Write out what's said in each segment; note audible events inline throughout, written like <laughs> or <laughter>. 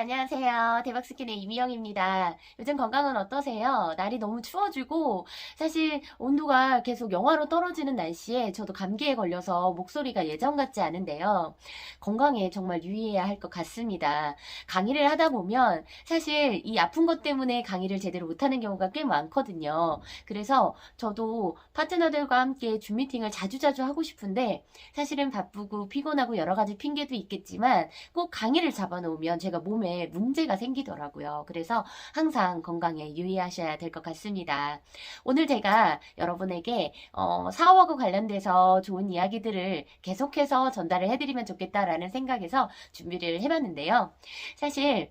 안녕하세요. 대박스킨의 이미영입니다. 요즘 건강은 어떠세요? 날이 너무 추워지고, 사실 온도가 계속 영하로 떨어지는 날씨에 저도 감기에 걸려서 목소리가 예전 같지 않은데요. 건강에 정말 유의해야 할 것 같습니다. 강의를 하다 보면 사실 이 아픈 것 때문에 강의를 제대로 못하는 경우가 꽤 많거든요. 그래서 저도 파트너들과 함께 줌 미팅을 자주자주 하고 싶은데, 사실은 바쁘고 피곤하고 여러 가지 핑계도 있겠지만, 꼭 강의를 잡아놓으면 제가 몸에 문제가 생기더라고요. 그래서 항상 건강에 유의하셔야 될 것 같습니다. 오늘 제가 여러분에게 어, 사업하고 관련돼서 좋은 이야기들을 계속해서 전달을 해드리면 좋겠다라는 생각에서 준비를 해봤는데요. 사실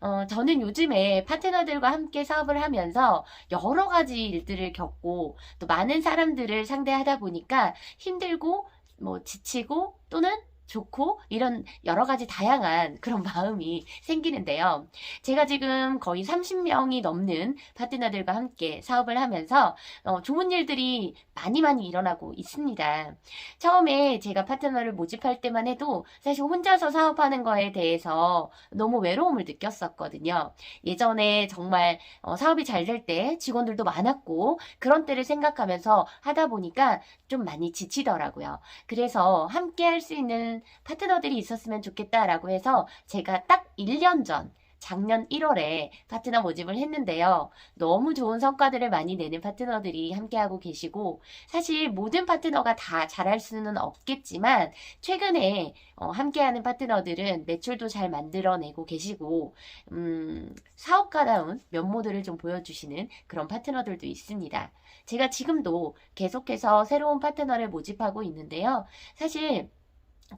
어, 저는 요즘에 파트너들과 함께 사업을 하면서 여러 가지 일들을 겪고 또 많은 사람들을 상대하다 보니까 힘들고 뭐 지치고 또는 좋고 이런 여러 가지 다양한 그런 <laughs> 마음이 생기는데요. 제가 지금 거의 30명이 넘는 파트너들과 함께 사업을 하면서 어, 좋은 일들이 많이 많이 일어나고 있습니다. 처음에 제가 파트너를 모집할 때만 해도 사실 혼자서 사업하는 거에 대해서 너무 외로움을 느꼈었거든요. 예전에 정말 어, 사업이 잘 될 때 직원들도 많았고 그런 때를 생각하면서 하다 보니까 좀 많이 지치더라고요. 그래서 함께 할 수 있는 파트너들이 있었으면 좋겠다라고 해서 제가 딱 1년 전 작년 1월에 파트너 모집을 했는데요. 너무 좋은 성과들을 많이 내는 파트너들이 함께하고 계시고, 사실 모든 파트너가 다 잘할 수는 없겠지만, 최근에 어, 함께하는 파트너들은 매출도 잘 만들어내고 계시고, 음, 사업가다운 면모들을 좀 보여주시는 그런 파트너들도 있습니다. 제가 지금도 계속해서 새로운 파트너를 모집하고 있는데요. 사실,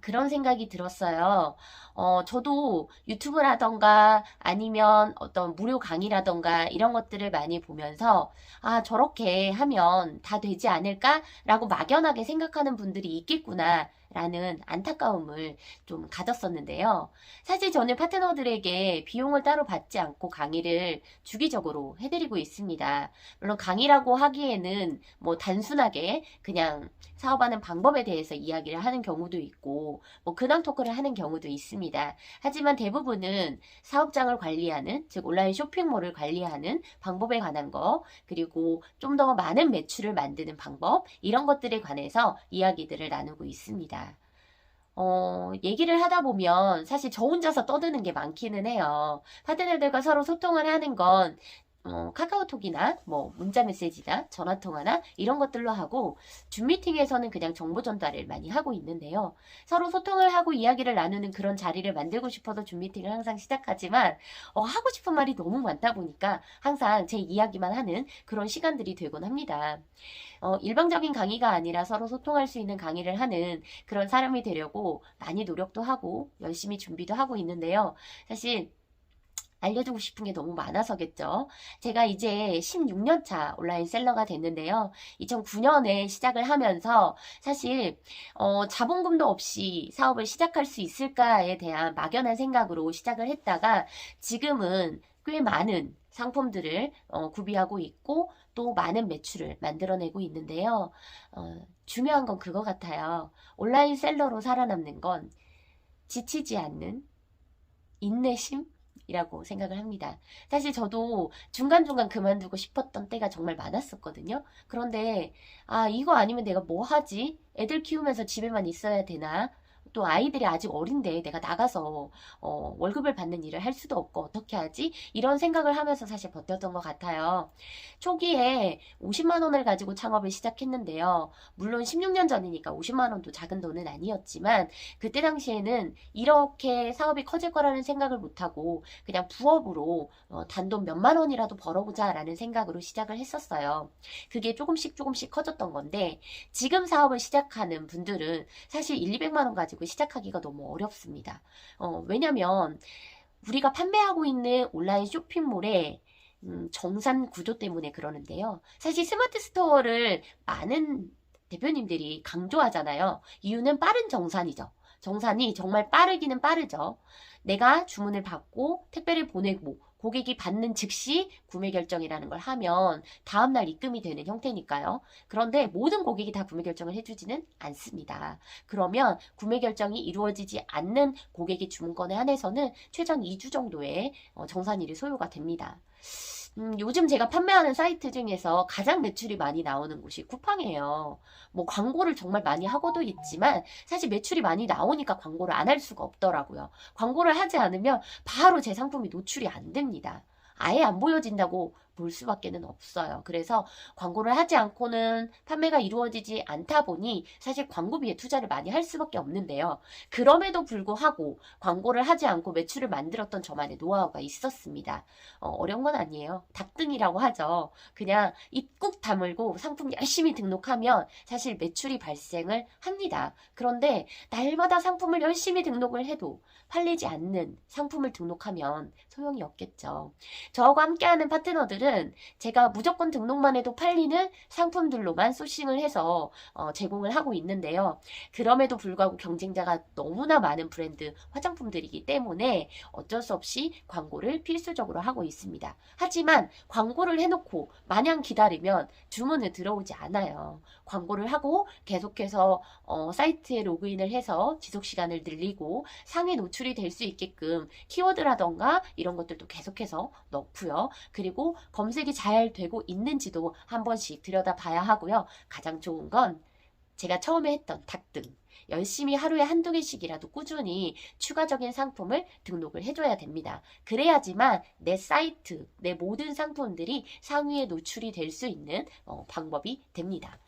그런 생각이 들었어요. 어, 저도 유튜브라던가 아니면 어떤 무료 강의라던가 이런 것들을 많이 보면서 아, 저렇게 하면 다 되지 않을까라고 막연하게 생각하는 분들이 있겠구나. 라는 안타까움을 좀 가졌었는데요. 사실 저는 파트너들에게 비용을 따로 받지 않고 강의를 주기적으로 해드리고 있습니다. 물론 강의라고 하기에는 뭐 단순하게 그냥 사업하는 방법에 대해서 이야기를 하는 경우도 있고, 뭐 근황 토크를 하는 경우도 있습니다. 하지만 대부분은 사업장을 관리하는, 즉 온라인 쇼핑몰을 관리하는 방법에 관한 거, 그리고 좀 더 많은 매출을 만드는 방법, 이런 것들에 관해서 이야기들을 나누고 있습니다. 어, 얘기를 하다 보면 사실 저 혼자서 떠드는 게 많기는 해요. 파트너들과 서로 소통을 하는 건 어, 카카오톡이나 뭐 문자 메시지나 전화 통화나 이런 것들로 하고 줌 미팅에서는 그냥 정보 전달을 많이 하고 있는데요. 서로 소통을 하고 이야기를 나누는 그런 자리를 만들고 싶어서 줌 미팅을 항상 시작하지만 어, 하고 싶은 말이 너무 많다 보니까 항상 제 이야기만 하는 그런 시간들이 되곤 합니다. 어, 일방적인 강의가 아니라 서로 소통할 수 있는 강의를 하는 그런 사람이 되려고 많이 노력도 하고 열심히 준비도 하고 있는데요. 사실 알려주고 싶은 게 너무 많아서겠죠. 제가 이제 16년 차 온라인 셀러가 됐는데요. 2009년에 시작을 하면서 사실 어, 자본금도 없이 사업을 시작할 수 있을까에 대한 막연한 생각으로 시작을 했다가 지금은 꽤 많은 상품들을 어, 구비하고 있고 또 많은 매출을 만들어내고 있는데요. 어, 중요한 건 그거 같아요. 온라인 셀러로 살아남는 건 지치지 않는 인내심? 이라고 생각을 합니다. 사실 저도 중간중간 그만두고 싶었던 때가 정말 많았었거든요. 그런데, 아, 이거 아니면 내가 뭐 하지? 애들 키우면서 집에만 있어야 되나? 또 아이들이 아직 어린데 내가 나가서 어, 월급을 받는 일을 할 수도 없고 어떻게 하지? 이런 생각을 하면서 사실 버텼던 것 같아요. 초기에 50만 원을 가지고 창업을 시작했는데요. 물론 16년 전이니까 50만 원도 작은 돈은 아니었지만 그때 당시에는 이렇게 사업이 커질 거라는 생각을 못하고 그냥 부업으로 어, 단돈 몇만 원이라도 벌어보자 라는 생각으로 시작을 했었어요. 그게 조금씩 조금씩 커졌던 건데 지금 사업을 시작하는 분들은 사실 1, 200만 원 가지고 시작하기가 너무 어렵습니다. 어, 왜냐면 우리가 판매하고 있는 온라인 쇼핑몰에 음, 정산 구조 때문에 그러는데요. 사실 스마트 스토어를 많은 대표님들이 강조하잖아요. 이유는 빠른 정산이죠. 정산이 정말 빠르기는 빠르죠. 내가 주문을 받고 택배를 보내고 고객이 받는 즉시 구매 결정이라는 걸 하면 다음날 입금이 되는 형태니까요. 그런데 모든 고객이 다 구매 결정을 해주지는 않습니다. 그러면 구매 결정이 이루어지지 않는 고객의 주문건에 한해서는 최장 2주 정도의 어, 정산일이 소요가 됩니다. 음, 요즘 제가 판매하는 사이트 중에서 가장 매출이 많이 나오는 곳이 쿠팡이에요. 뭐 광고를 정말 많이 하고도 있지만 사실 매출이 많이 나오니까 광고를 안 할 수가 없더라고요. 광고를 하지 않으면 바로 제 상품이 노출이 안 됩니다. 아예 안 보여진다고 볼 수밖에는 없어요. 그래서 광고를 하지 않고는 판매가 이루어지지 않다 보니 사실 광고비에 투자를 많이 할 수밖에 없는데요. 그럼에도 불구하고 광고를 하지 않고 매출을 만들었던 저만의 노하우가 있었습니다. 어, 려운건 아니에요. 닭등이라고 하죠. 그냥 입국 다물고 상품 열심히 등록하면 사실 매출이 발생을 합니다. 그런데 날마다 상품을 열심히 등록을 해도 팔리지 않는 상품을 등록하면 소용이 없겠죠. 저하고 함께하는 파트너들은 제가 무조건 등록만 해도 팔리는 상품들로만 소싱을 해서 어, 제공을 하고 있는데요. 그럼에도 불구하고 경쟁자가 너무나 많은 브랜드 화장품들이기 때문에 어쩔 수 없이 광고를 필수적으로 하고 있습니다. 하지만 광고를 해놓고 마냥 기다리면 주문을 들어오지 않아요. 광고를 하고 계속해서 어, 사이트에 로그인을 해서 지속 시간을 늘리고 상위 노출이 될 수 있게끔 키워드라던가 이런 것들도 계속해서 넣고요. 그리고 검색이 잘 되고 있는지도 한 번씩 들여다봐야 하고요. 가장 좋은 건 제가 처음에 했던 닭등. 열심히 하루에 한두 개씩이라도 꾸준히 추가적인 상품을 등록을 해줘야 됩니다. 그래야지만 내 사이트, 내 모든 상품들이 상위에 노출이 될 수 있는 어, 방법이 됩니다.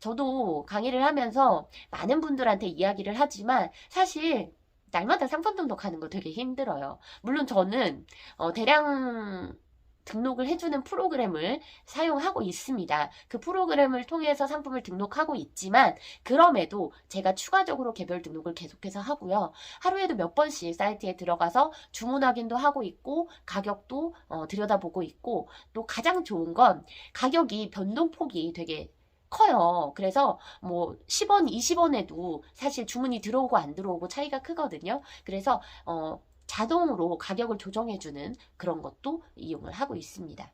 저도 강의를 하면서 많은 분들한테 이야기를 하지만 사실 날마다 상품 등록하는 거 되게 힘들어요. 물론 저는 어, 대량 등록을 해주는 프로그램을 사용하고 있습니다. 그 프로그램을 통해서 상품을 등록하고 있지만 그럼에도 제가 추가적으로 개별 등록을 계속해서 하고요. 하루에도 몇 번씩 사이트에 들어가서 주문 확인도 하고 있고 가격도 어, 들여다보고 있고 또 가장 좋은 건 가격이 변동폭이 되게 커요. 그래서 뭐 10원, 20원에도 사실 주문이 들어오고 안 들어오고 차이가 크거든요. 그래서 어 자동으로 가격을 조정해주는 그런 것도 이용을 하고 있습니다.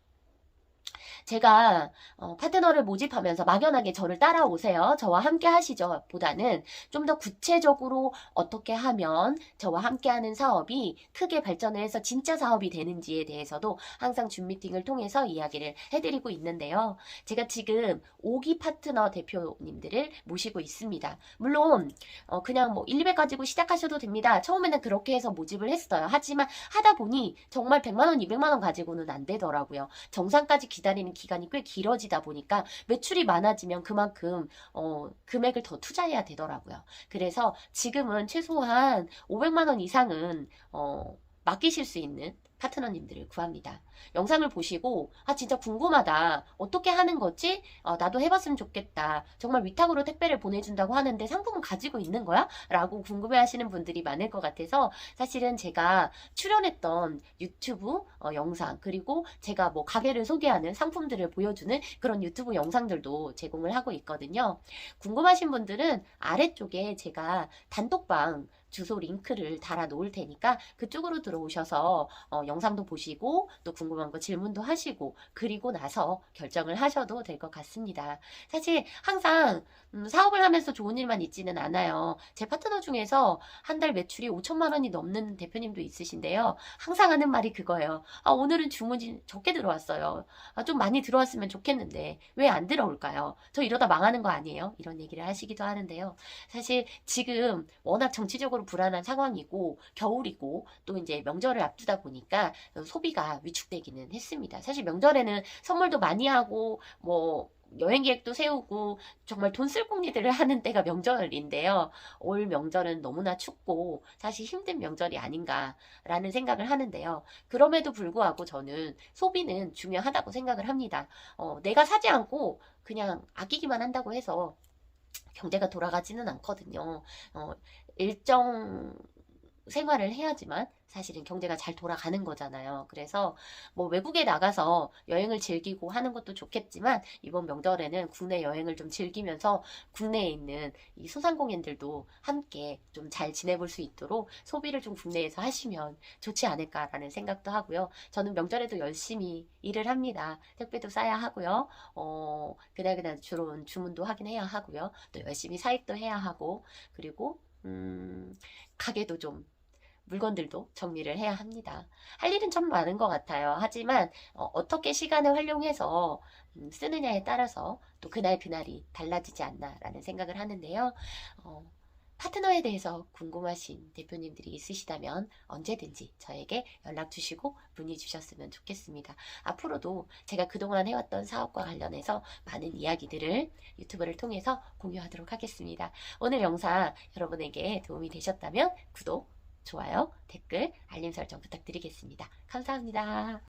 제가 어, 파트너를 모집하면서 막연하게 저를 따라오세요. 저와 함께 하시죠. 보다는 좀 더 구체적으로 어떻게 하면 저와 함께하는 사업이 크게 발전을 해서 진짜 사업이 되는지에 대해서도 항상 줌 미팅을 통해서 이야기를 해드리고 있는데요. 제가 지금 5기 파트너 대표님들을 모시고 있습니다. 물론 어, 그냥 뭐 1, 200 가지고 시작하셔도 됩니다. 처음에는 그렇게 해서 모집을 했어요. 하지만 하다 보니 정말 100만원, 200만원 가지고는 안 되더라고요. 정상까지 기다리는 기간이 꽤 길어지다 보니까 매출이 많아지면 그만큼 어, 금액을 더 투자해야 되더라고요. 그래서 지금은 최소한 500만 원 이상은 어, 맡기실 수 있는 파트너님들을 구합니다. 영상을 보시고 아 진짜 궁금하다. 어떻게 하는 거지? 어, 나도 해봤으면 좋겠다. 정말 위탁으로 택배를 보내준다고 하는데 상품은 가지고 있는 거야? 라고 궁금해하시는 분들이 많을 것 같아서 사실은 제가 출연했던 유튜브 어, 영상 그리고 제가 뭐 가게를 소개하는 상품들을 보여주는 그런 유튜브 영상들도 제공을 하고 있거든요. 궁금하신 분들은 아래쪽에 제가 단톡방 주소 링크를 달아 놓을 테니까 그쪽으로 들어오셔서 어, 영상도 보시고 또 궁금한 거 질문도 하시고 그리고 나서 결정을 하셔도 될 것 같습니다. 사실 항상 음, 사업을 하면서 좋은 일만 있지는 않아요. 제 파트너 중에서 한 달 매출이 5천만 원이 넘는 대표님도 있으신데요. 항상 하는 말이 그거예요. 아, 오늘은 주문이 적게 들어왔어요. 아, 좀 많이 들어왔으면 좋겠는데 왜 안 들어올까요? 저 이러다 망하는 거 아니에요? 이런 얘기를 하시기도 하는데요. 사실 지금 워낙 정치적으로 불안한 상황이고 겨울이고 또 이제 명절을 앞두다 보니까 소비가 위축되기는 했습니다. 사실 명절에는 선물도 많이 하고 뭐 여행 계획도 세우고 정말 돈 쓸 공리들을 <laughs> 하는 때가 명절인데요. 올 명절은 너무나 춥고 사실 힘든 명절이 아닌가라는 생각을 하는데요. 그럼에도 불구하고 저는 소비는 중요하다고 생각을 합니다. 어, 내가 사지 않고 그냥 아끼기만 한다고 해서 경제가 돌아가지는 않거든요. 어, 일정 생활을 해야지만 사실은 경제가 잘 돌아가는 거잖아요. 그래서 뭐 외국에 나가서 여행을 즐기고 하는 것도 좋겠지만 이번 명절에는 국내 여행을 좀 즐기면서 국내에 있는 이 소상공인들도 함께 좀 잘 지내볼 수 있도록 소비를 좀 국내에서 하시면 좋지 않을까라는 생각도 하고요. 저는 명절에도 열심히 일을 합니다. 택배도 싸야 하고요. 어, 그날그날 주로 주문도 하긴 해야 하고요. 또 열심히 사입도 해야 하고, 그리고, 음, 가게도 좀, 물건들도 정리를 해야 합니다. 할 일은 참 많은 것 같아요. 하지만, 어, 떻게 시간을 활용해서 음, 쓰느냐에 따라서 또 그날 그날이 달라지지 않나라는 생각을 하는데요. 어, 파트너에 대해서 궁금하신 대표님들이 있으시다면 언제든지 저에게 연락 주시고 문의 주셨으면 좋겠습니다. 앞으로도 제가 그동안 해왔던 사업과 관련해서 많은 이야기들을 유튜브를 통해서 공유하도록 하겠습니다. 오늘 영상 여러분에게 도움이 되셨다면 구독, 좋아요, 댓글, 알림 설정 부탁드리겠습니다. 감사합니다.